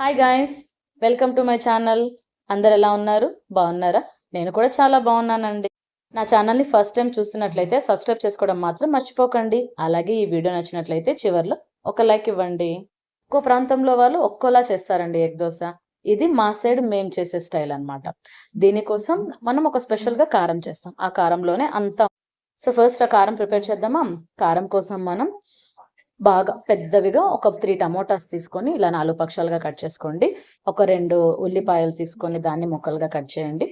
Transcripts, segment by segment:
Hi guys welcome to my channel అందరు ఎలా ఉన్నారు? బాగున్నారా? నేను కూడా చాలా బాగున్నానండి. నా ఛానల్ని ఫస్ట్ టైం చూస్తున్నట్లయితే సబ్స్క్రైబ్ చేసుకోవడం మాత్రం మర్చిపోకండి. అలాగే ఈ వీడియో నచ్చినట్లయితే చివర్లో ఒక లైక్ ఇవ్వండి. ఒక్కో ప్రాంతంలో వాళ్ళు ఒక్కోలా చేస్తారండి ఎగ్ దోశ. ఇది మా సైడ్ మేము చేసే స్టైల్ అన్నమాట. దీనికోసం మనం ఒక స్పెషల్గా కారం చేస్తాం. ఆ కారంలోనే అంతా. సో ఫస్ట్ ఆ కారం ప్రిపేర్ చేద్దామా? కారం కోసం మనం బాగా పెద్దవిగా ఒక త్రీ టమోటాస్ తీసుకొని ఇలా నాలుగు పక్షాలుగా కట్ చేసుకోండి. ఒక రెండు ఉల్లిపాయలు తీసుకొని దాన్ని ముక్కలుగా కట్ చేయండి.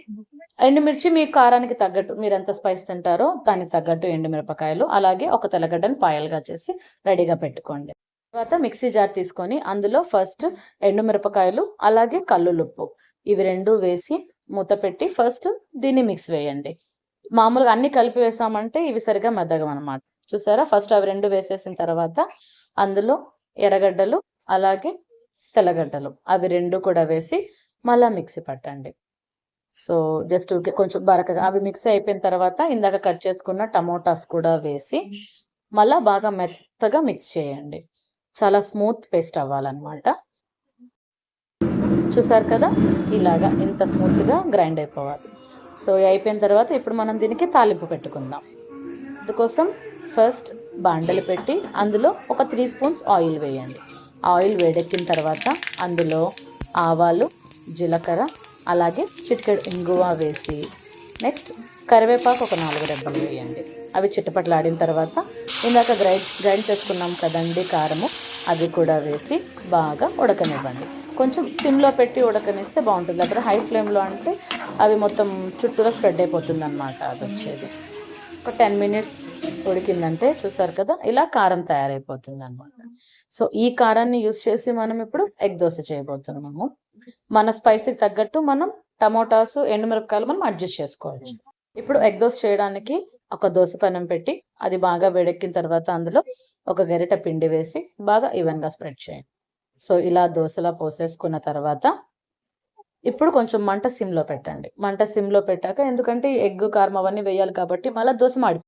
ఎండుమిర్చి మీ కారానికి తగ్గట్టు మీరు ఎంత స్పైస్ తింటారో దానికి తగ్గట్టు ఎండుమిరపకాయలు అలాగే ఒక తెల్లగడ్డను పాయలుగా చేసి రెడీగా పెట్టుకోండి. తర్వాత మిక్సీ జార్ తీసుకొని అందులో ఫస్ట్ ఎండుమిరపకాయలు అలాగే కల్లులుప్పు ఇవి రెండు వేసి మూత పెట్టి ఫస్ట్ దీన్ని మిక్స్ వేయండి. మామూలుగా అన్ని కలిపి వేసామంటే ఇవి సరిగా మెదగం అనమాట చూసారా? ఫస్ట్ అవి రెండు వేసేసిన తర్వాత అందులో ఎర్రగడ్డలు అలాగే తెల్లగడ్డలు. అవి రెండు కూడా వేసి మళ్ళా మిక్సీ పట్టండి. సో జస్ట్ కొంచెం బరకగా అవి మిక్స్ అయిపోయిన తర్వాత ఇందాక కట్ చేసుకున్న టమోటాస్ కూడా వేసి మళ్ళా బాగా మెత్తగా మిక్స్ చేయండి. చాలా స్మూత్ పేస్ట్ అవ్వాలన్నమాట. చూసారు కదా? ఇలాగా ఇంత స్మూత్గా గ్రైండ్ అయిపోవాలి. సో అయిపోయిన తర్వాత ఇప్పుడు మనం దీనికి తాలింపు పెట్టుకుందాం. అందుకోసం ఫస్ట్ బాండలు పెట్టి అందులో ఒక త్రీ స్పూన్స్ ఆయిల్ వేయండి. ఆయిల్ వేడెక్కిన తర్వాత అందులో ఆవాలు జీలకర్ర అలాగే చిటికెడు ఇంగువ వేసి నెక్స్ట్ కరివేపాకు ఒక నాలుగు రెబ్బలు వేయండి. అవి చిట్టపట్లాడిన తర్వాత ఇందాక గ్రైండ్ గ్రైండ్ చేసుకున్నాం కదండి కారము అది కూడా వేసి బాగా ఉడకనివ్వండి. కొంచెం సిమ్లో పెట్టి ఉడకనిస్తే బాగుంటుంది. అక్కడ హై ఫ్లేమ్లో అంటే అవి మొత్తం చుట్టూరా స్ప్రెడ్ అయిపోతుంది అనమాట అది వచ్చేది ఒక టెన్ మినిట్స్ ఉడికిందంటే చూసారు కదా ఇలా కారం తయారైపోతుంది అనమాట సో ఈ కారాన్ని యూస్ చేసి మనం ఇప్పుడు ఎగ్ దోశ చేయబోతున్నాము మన స్పైసీకి తగ్గట్టు మనం టమోటాస్ ఎండుమిరపకాయలు మనం అడ్జస్ట్ చేసుకోవచ్చు. ఇప్పుడు ఎగ్ దోశ చేయడానికి ఒక దోశ పెనం పెట్టి అది బాగా వేడెక్కిన తర్వాత అందులో ఒక గరిట పిండి వేసి బాగా ఈవెన్గా స్ప్రెడ్ చేయండి. సో ఇలా దోశలా పోసేసుకున్న తర్వాత ఇప్పుడు కొంచెం మంట సిమ్లో పెట్టండి. మంట సిమ్లో పెట్టాక ఎందుకంటే ఎగ్ కారం అవన్నీ వేయాలి కాబట్టి మళ్ళీ దోశ మాడి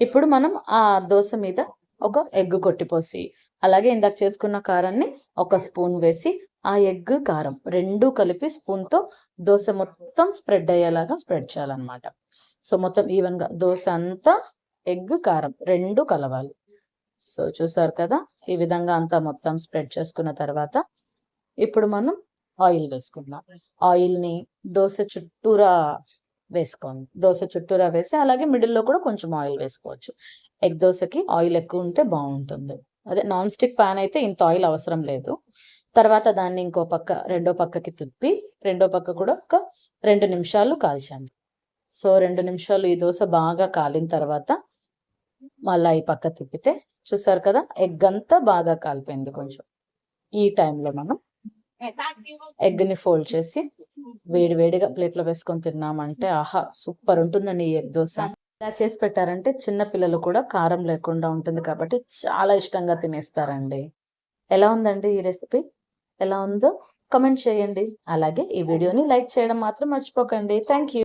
ఇప్పుడు మనం ఆ దోశ మీద ఒక ఎగ్ కొట్టిపోసి అలాగే ఇందాక చేసుకున్న కారాన్ని ఒక స్పూన్ వేసి ఆ ఎగ్ కారం రెండు కలిపి స్పూన్తో దోశ మొత్తం స్ప్రెడ్ అయ్యేలాగా స్ప్రెడ్ చేయాలన్నమాట. సో మొత్తం ఈవెన్గా దోశ అంతా ఎగ్ కారం రెండు కలవాలి. సో చూసారు కదా? ఈ విధంగా అంతా మొత్తం స్ప్రెడ్ చేసుకున్న తర్వాత ఇప్పుడు మనం ఆయిల్ వేసుకుందాం ఆయిల్ని దోశ చుట్టూరా వేసుకోండి దోశ చుట్టూరా వేసి అలాగే మిడిల్లో కూడా కొంచెం ఆయిల్ వేసుకోవచ్చు. ఎగ్ దోశకి ఆయిల్ ఎక్కువ ఉంటే బాగుంటుంది. అదే నాన్ స్టిక్ ప్యాన్ అయితే ఇంత ఆయిల్ అవసరం లేదు. తర్వాత దాన్ని ఇంకో పక్క రెండో పక్కకి తిప్పి రెండో పక్క కూడా ఒక రెండు నిమిషాలు కాల్చాను. సో రెండు నిమిషాలు ఈ దోశ బాగా కాలిన తర్వాత మళ్ళీ ఈ పక్క తిప్పితే చూసారు కదా ఎగ్ అంతా బాగా కాలిపోయింది కొంచెం. ఈ టైంలో మనం ఎగ్ని ఫోల్డ్ చేసి వేడి వేడిగా ప్లేట్లో వేసుకొని తిన్నామంటే ఆహా సూపర్ ఉంటుందండి ఈ ఎగ్ దోశ. ఇలా చేసి పెట్టారంటే చిన్న పిల్లలు కూడా కారం లేకుండా ఉంటుంది కాబట్టి చాలా ఇష్టంగా తినేస్తారండి. ఎలా ఉందండి ఈ రెసిపీ? ఎలా ఉందో కమెంట్ చేయండి. అలాగే ఈ వీడియోని లైక్ చేయడం మాత్రం మర్చిపోకండి. Thank you